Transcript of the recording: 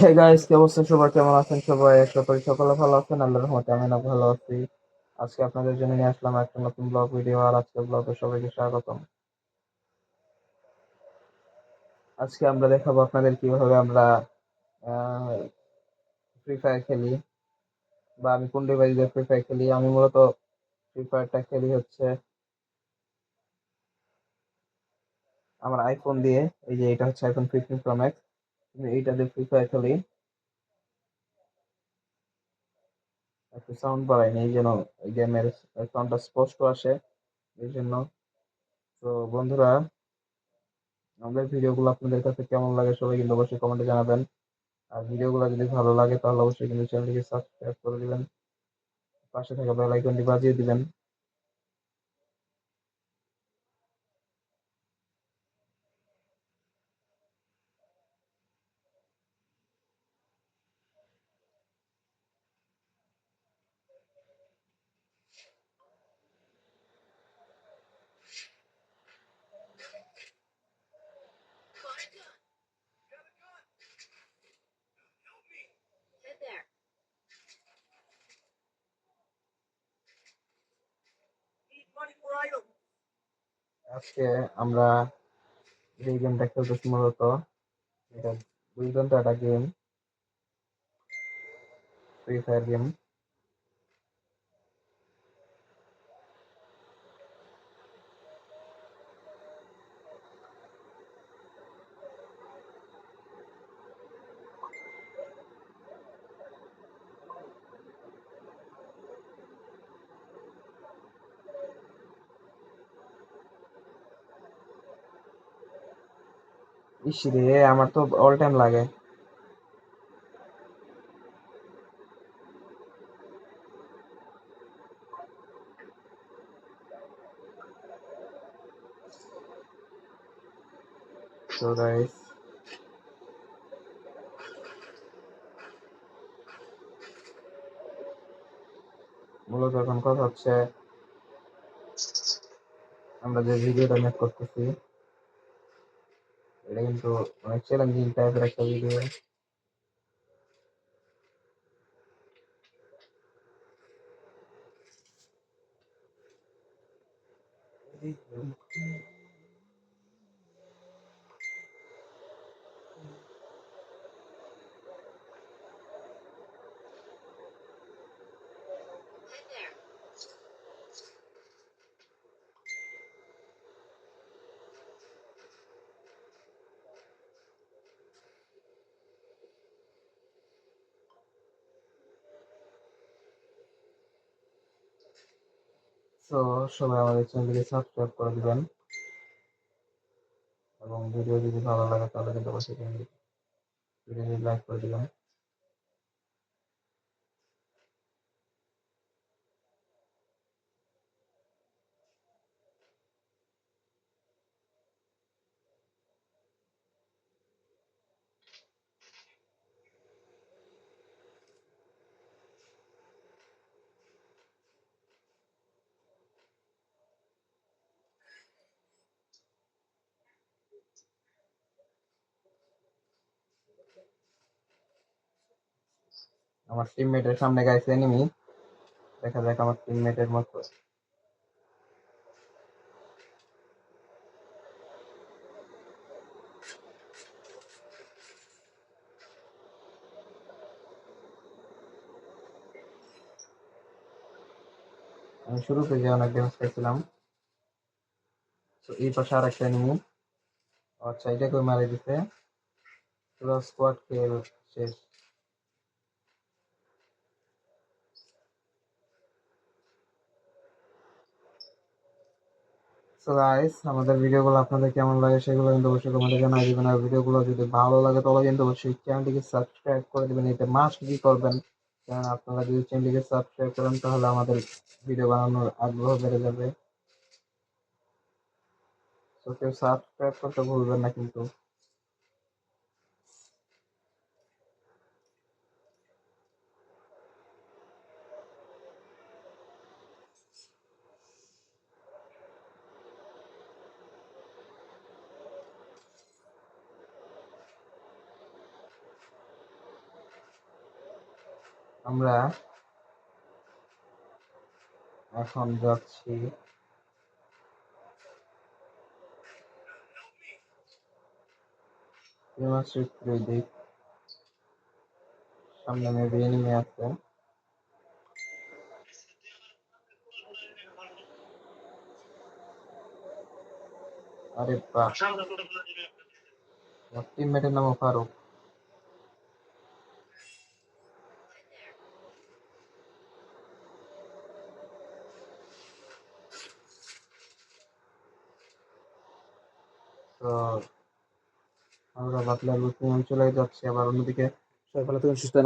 Hey guys কি অবস্থা সবার? কেমন আছেন সবাই? আশা করি সকলে ভালো আছেন, আল্লাহর রহমতে আমি না ভালো আছি। আজকে আপনাদের জন্য নিয়ে আসলাম একটা নতুন ব্লগ ভিডিও আর আজকে ব্লগে সবাইকে স্বাগতম। আজকে আমরা দেখাবো আপনাদের কীভাবে আমরা ফ্রি ফায়ার খেলি, বা আমি কোন ডিভাইসে ফ্রি ফায়ার খেলি। আমি মূলত ফ্রি ফায়ারটা খেলি হচ্ছে আমার আইফোন দিয়ে। এই যে এটা হচ্ছে আইফোন ফিফটিন প্রো ম্যাক্স এইটা ফ্রি ফায়ার খেলি। একটু সাউন্ড বাড়াইনি এই জন্য গেমের সাউন্ডটা স্পষ্ট আসে, এই জন্য। তো বন্ধুরা, আমাদের ভিডিওগুলো আপনাদের কাছে কেমন লাগে সবাই কিন্তু অবশ্যই কমেন্টে জানাবেন। আর ভিডিওগুলো যদি ভালো লাগে তাহলে অবশ্যই কিন্তু চ্যানেলটিকে সাবস্ক্রাইব করে দিবেন। পাশে থাকা বেল আইকনটি বাজিয়ে দিবেন। আজকে আমরা এই গেমটা খেলতেছি মূলত। এটা দুই ঘণ্টা একটা গেম ফ্রি ফায়ার গেম ইস রে, আমার তো অল টাইম লাগে। মূলত এখন কথা হচ্ছে, আমরা যে ভিডিওটা মেক করতেছি এটা কিন্তু অনেক চ্যালেঞ্জিং টাইপের একটা ভিডিও Head তো সবাই আমাদের চ্যানেলটিকে সাবস্ক্রাইব করে দিবেন। এবং ভিডিও যদি ভালো লাগে তাহলে কিন্তু অবশ্যই ভিডিও লাইক করে দিবেন। আমার টিমমেটের সামনে গাইছে এনিমি দেখা যাক আমার টিমমেটের মতো। আমি শুরু থেকে অনেক ড্যামেজ খাইছিলাম তো এই পাশে আর একটা এনিমি আচ্ছা এটাকে মারে দিতে পুরো স্কোয়াড খেল শেষ। সো গাইস আমাদের ভিডিওগুলো আপনাদের কেমন লাগে সেগুলো কিন্তু অবশ্যই কমেন্টে জানাই দিবেন। আর ভিডিওগুলো যদি ভালো লাগে, তাহলে কিন্তু অবশ্যই চ্যানেলটিকে সাবস্ক্রাইব করে দিবেন। এতে মাস্ট কি করবেন? কারণ আপনারা যদি চ্যানেলটিকে সাবস্ক্রাইব করেন, তাহলে আমাদের ভিডিও বানানোর আগ্রহ বেড়ে যাবে। তো কেউ সাবস্ক্রাইব করতে ভুলবেন না কিন্তু। আমরা এখন যাচ্ছি। দিক সামনে মেবি এনিমে আছে। আরে বাহ। টিমমেটের নাম ফারুক। তো আমরা বাতলা মধ্যে অঞ্চলে যাচ্ছি আবার অন্যদিকে। সবাই ভালো থাকুন সুস্থ